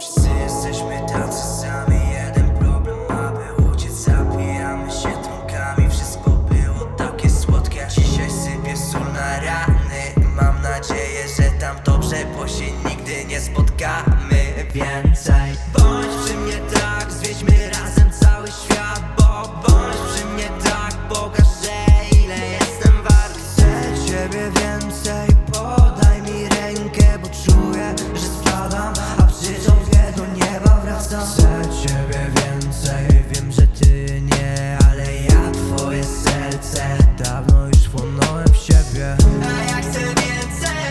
Wszyscy jesteśmy tacy sami, jeden problem aby uciec Zapijamy się trunkami, wszystko było takie słodkie Dzisiaj sypię sól na rany. Mam nadzieję, że tam dobrze, bo się nigdy nie spotkamy więcej. Bądź przy mnie tak, zwieźmy razem cały świat Bo bądź przy mnie tak, pokaż, że ile jestem wart. Chcę ciebie więcej. Chcę ciebie więcej. Wiem, że ty nie, ale ja twoje serce. Dawno już wchłonąłem w siebie. A ja chcę więcej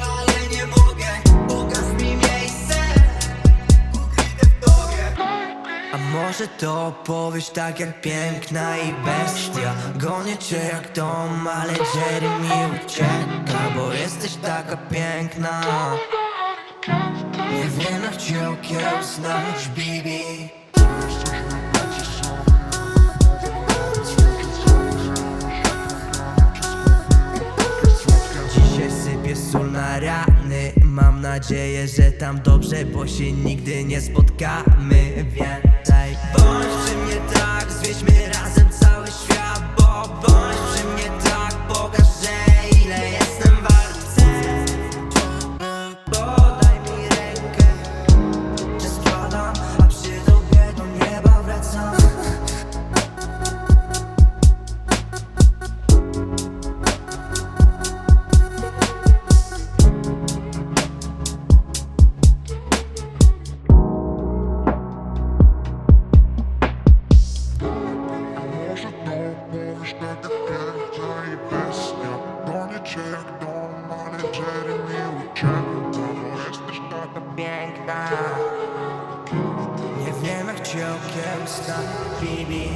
Ale nie mogę. Pokaż mi miejsce. Ukryte w tobie. A może to opowieść tak jak piękna i bestia? Gonię cię jak dom, ale Jerry mi ucieka Bo jesteś taka piękna. Nie wiem jak cię okiełznać, Bibi Dzisiaj sypię sól na rany. Mam nadzieję, że tam dobrze, bo się nigdy nie spotkamy. Więcej Bądź przy mnie tak, zwieźmy Nie wiem jak cię okiełznać, Bibi